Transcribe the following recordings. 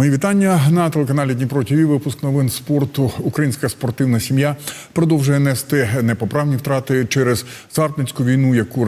Мої вітання на телеканалі Дніпро ТІВІ. Випуск новин спорту. Українська спортивна сім'я продовжує нести непоправні втрати через зарпницьку війну, яку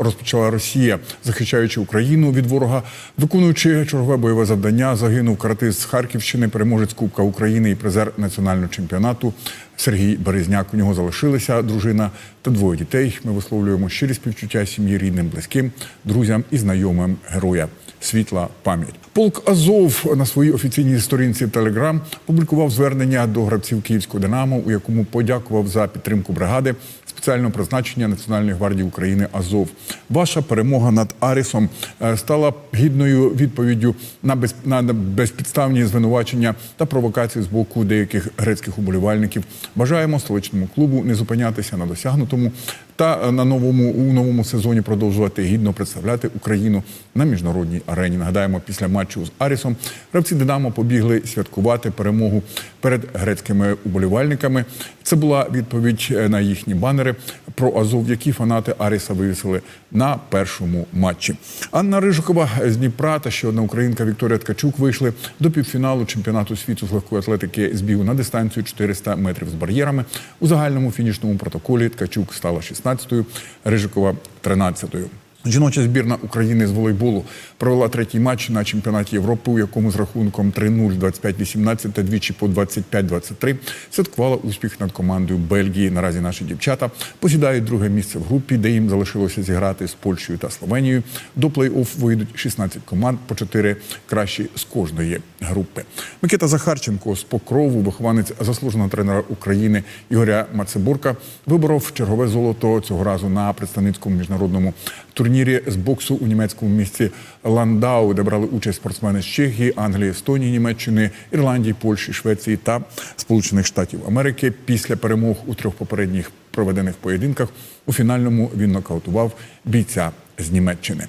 розпочала Росія, захищаючи Україну від ворога, виконуючи чергове бойове завдання. Загинув каратист з Харківщини, переможець Кубка України і призер національного чемпіонату. Сергій Березняк. У нього залишилася дружина та двоє дітей. Ми висловлюємо щирі співчуття сім'ї рідним, близьким, друзям і знайомим героя. Світла пам'ять. Полк Азов на своїй офіційній сторінці Телеграм публікував звернення до гравців Київського Динамо, у якому подякував за підтримку бригади спеціального призначення Національної гвардії України Азов. Ваша перемога над Арісом е, стала гідною відповіддю на без на безпідставні звинувачення та провокації з боку деяких грецьких уболівальників. Бажаємо столичному клубу не зупинятися на досягнутому та на новому у новому сезоні продовжувати гідно представляти Україну на міжнародній арені. Нагадаємо, після матчу з Арісом гравці Динамо побігли святкувати перемогу перед грецькими уболівальниками. Це була відповідь на їхні банери про Азов, які фанати Аріса вивісили на першому матчі. Анна Рижикова з Дніпра та ще одна українка Вікторія Ткачук вийшли до півфіналу чемпіонату світу з легкої атлетики з бігу на дистанцію 400 метрів бар'єрами. У загальному фінішному протоколі Ткачук стала 16-ю, Рижикова 13-ю. Жіноча збірна України з волейболу провела третій матч на чемпіонаті Європи, у якому з рахунком 3-0, 25-18 та двічі по 25-23 святкувала успіх над командою Бельгії. Наразі наші дівчата посідають друге місце в групі, де їм залишилося зіграти з Польщею та Словенією. До плей-офф вийдуть 16 команд по 4 кращі з кожної групи. Микита Захарченко з Покрову, вихованець заслуженого тренера України Ігоря Мацебурка, виборов чергове золото цього разу на представницькому міжнародному турнірі з боксу у німецькому місті Ландау, де брали участь спортсмени з Чехії, Англії, Естонії, Німеччини, Ірландії, Польщі, Швеції та Сполучених Штатів Америки. Після перемог у трьох попередніх проведених поєдинках у фінальному він нокаутував бійця з Німеччини.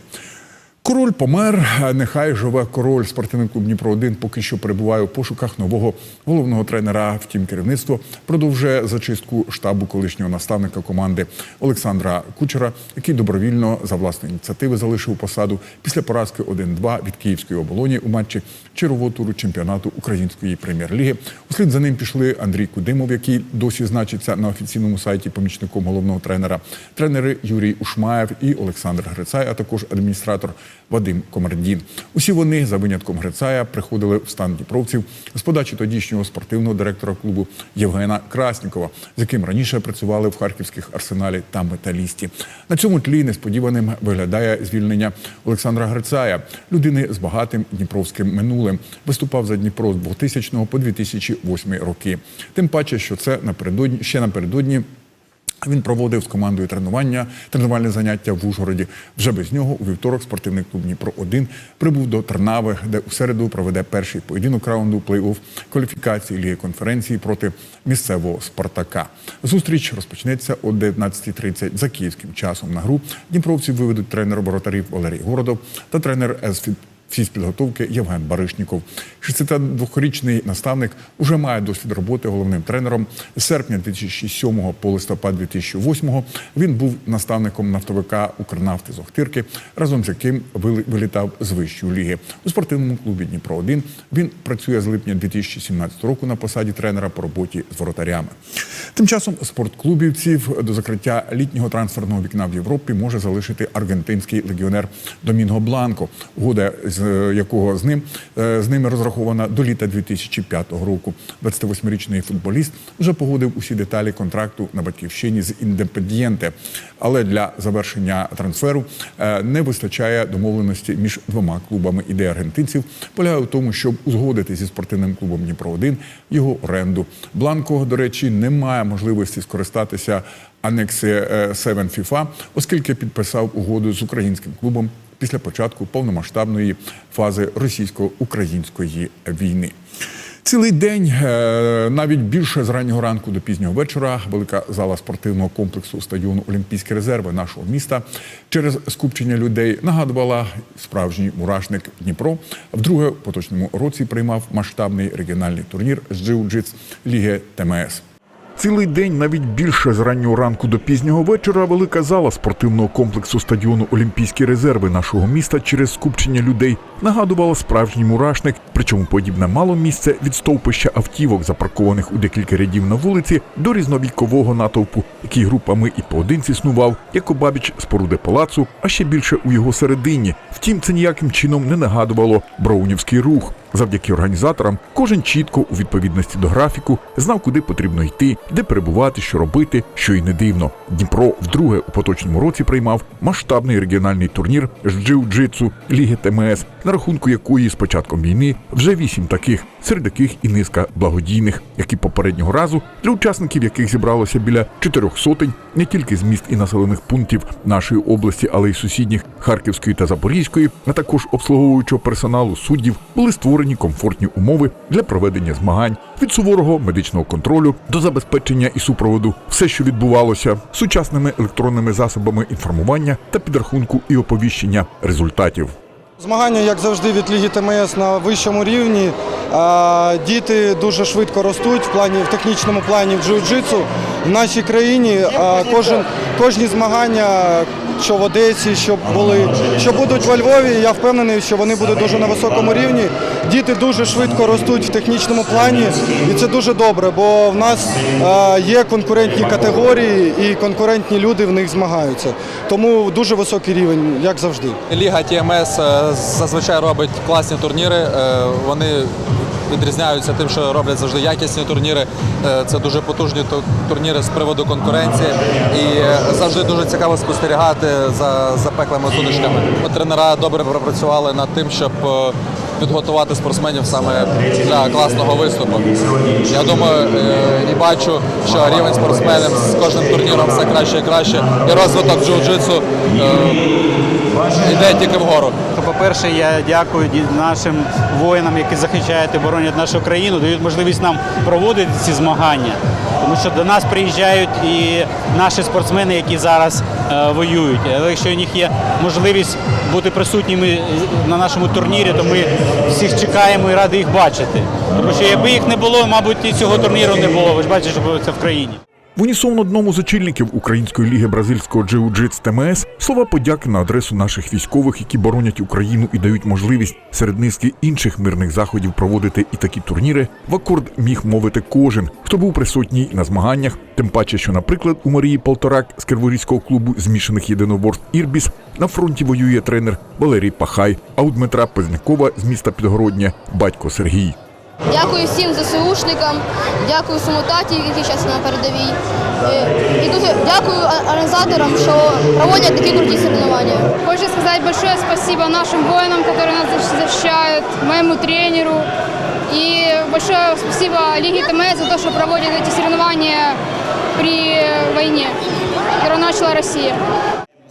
Король помер. Нехай живе король. Спортивний клуб Дніпро 1 поки що перебуває у пошуках нового головного тренера. Втім, керівництво продовжує зачистку штабу колишнього наставника команди Олександра Кучера, який добровільно за власної ініціативи залишив посаду після поразки 1-2 від київської оболоні у матчі чергового туру чемпіонату української прем'єр-ліги. Услід за ним пішли Андрій Кудимов, який досі значиться на офіційному сайті помічником головного тренера. Тренери Юрій Ушмаєв і Олександр Грицай, а також адміністратор. Вадим Комардін. Усі вони за винятком Грицая приходили в стан дніпровців з подачі тодішнього спортивного директора клубу Євгена Краснікова, з яким раніше працювали в харківських арсеналі та металісті. На цьому тлі несподіваним виглядає звільнення Олександра Грицая, людини з багатим дніпровським минулим. Виступав за Дніпро з 2000 по 2008 роки. Тим паче, що це напередодні ще напередодні. Він проводив з командою тренування, тренувальне заняття в Ужгороді. Вже без нього у вівторок спортивний клуб Дніпро 1 прибув до Тернави, де у середу проведе перший поєдинок раунду плей-офф кваліфікації ліги конференції проти місцевого Спартака. Зустріч розпочнеться о 19.30 за київським часом. На гру Дніпровців виведуть тренер воротарів Валерій Городов та тренер із фізпідготовки Євген Баришніков. 62-річний наставник уже має досвід роботи головним тренером з серпня 2007 по листопад 2008 Він був наставником нафтовика Укрнафти з Охтирки, разом з яким вилітав з вищої ліги. У спортивному клубі Дніпро 1 він працює з липня 2017 року на посаді тренера по роботі з воротарями. Тим часом спортклубівців до закриття літнього трансферного вікна в Європі може залишити аргентинський легіонер Домінго Бланко. Угода з якого з ним з ними розрахована до літа 2005 року. 28-річний футболіст вже погодив усі деталі контракту на батьківщині з індепендієнте, але для завершення трансферу не вистачає домовленості між двома клубами. Ідея аргентинців полягає в тому, щоб узгодити зі спортивним клубом Дніпро 1 його оренду. Бланко, до речі, не має можливості скористатися анекси 7 FIFA, оскільки підписав угоду з українським клубом після початку повномасштабної фази російсько-української війни. Цілий день, навіть більше з раннього ранку до пізнього вечора, велика зала спортивного комплексу стадіону Олімпійські резерви нашого міста через скупчення людей нагадувала справжній мурашник Дніпро. Вдруге, в поточному році приймав масштабний регіональний турнір з джиу-джитс Ліги ТМС. Цілий день, навіть більше з раннього ранку до пізнього вечора, велика зала спортивного комплексу стадіону Олімпійські резерви нашого міста через скупчення людей нагадувала справжній мурашник. Причому подібне мало місце від стовпища автівок, запаркованих у декілька рядів на вулиці, до різновікового натовпу, який групами і поодинці снував, як обабіч споруди палацу, а ще більше у його середині. Втім, це ніяким чином не нагадувало броунівський рух. Завдяки організаторам кожен чітко у відповідності до графіку знав, куди потрібно йти, де перебувати, що робити, що й не дивно. Дніпро вдруге у поточному році приймав масштабний регіональний турнір з джиу-джитсу Ліги ТМС, на рахунку якої з початком війни вже вісім таких, серед яких і низка благодійних, які попереднього разу для учасників яких зібралося біля чотирьох сотень не тільки з міст і населених пунктів нашої області, але й сусідніх Харківської та Запорізької, а також обслуговуючого персоналу суддів, були створені комфортні умови для проведення змагань від суворого медичного контролю до забезпечення і супроводу, все, що відбувалося, сучасними електронними засобами інформування та підрахунку і оповіщення результатів. Змагання, як завжди, від Ліги ТМС на вищому рівні. Діти дуже швидко ростуть в плані в технічному плані в джиу-джитсу. В нашій країні кожен кожні змагання, що в Одесі, що були, що будуть во Львові. Я впевнений, що вони будуть дуже на високому рівні. Діти дуже швидко ростуть в технічному плані, і це дуже добре, бо в нас а, є конкурентні категорії і конкурентні люди в них змагаються. Тому дуже високий рівень, як завжди. Ліга ТМС е, зазвичай робить класні турніри. Е, Вони відрізняються тим, що роблять завжди якісні турніри. Е, Це дуже потужні турніри з приводу конкуренції. І е, завжди дуже цікаво спостерігати за запеклими сутичками. Ми тренера добре пропрацювали над тим, щоб е, підготувати спортсменів саме для класного виступу. Я думаю і бачу, що рівень спортсменів з кожним турніром все краще і краще. І розвиток джиу-джитсу йде тільки вгору. По-перше, я дякую нашим воїнам, які захищають і боронять нашу країну, дають можливість нам проводити ці змагання. Тому що до нас приїжджають і наші спортсмени, які зараз е, воюють. Але якщо у них є можливість бути присутніми на нашому турнірі, то ми всіх чекаємо і раді їх бачити. Тому що якби їх не було, мабуть, і цього турніру не було. Ви ж бачите, що це в країні. В унісон одному з очільників Української ліги бразильського джиу-джитс ТМС слова подяки на адресу наших військових, які боронять Україну і дають можливість серед низки інших мирних заходів проводити і такі турніри. В акорд міг мовити кожен, хто був присутній на змаганнях. Тим паче, що, наприклад, у Марії Полторак з Криворізького клубу змішаних єдиноборств Ірбіс на фронті воює тренер Валерій Пахай, а у Дмитра Пезнякова з міста Підгородня батько Сергій. Дякую всім ЗСУшникам, дякую Сумотаті, які зараз на передовій. Е, І дуже дякую організаторам, що проводять такі круті соревновання. Хочу сказать большое спасибо нашим воинам, которые нас защищают, моему тренеру. И большое спасибо Лиге ТМС за то, что проводит эти соревнования при войне, которую начала Россия.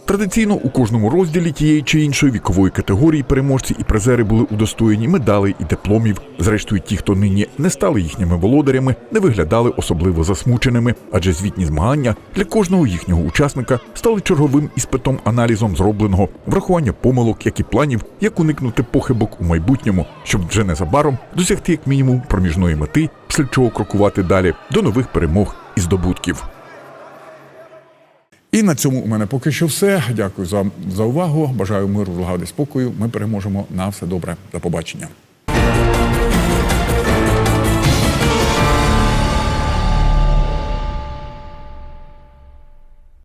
Традиційно у кожному розділі тієї чи іншої вікової категорії переможці і призери були удостоєні медалей і дипломів. Зрештою, ті, хто нині не стали їхніми володарями, не виглядали особливо засмученими, адже звітні змагання для кожного їхнього учасника стали черговим іспитом аналізом зробленого, врахування помилок, як і планів, як уникнути похибок у майбутньому, щоб вже незабаром досягти як мінімум проміжної мети, після чого крокувати далі до нових перемог і здобутків. І на цьому у мене поки що все. Дякую за, за увагу. Бажаю миру, влагоди, спокою. Ми переможемо на все добре. До побачення.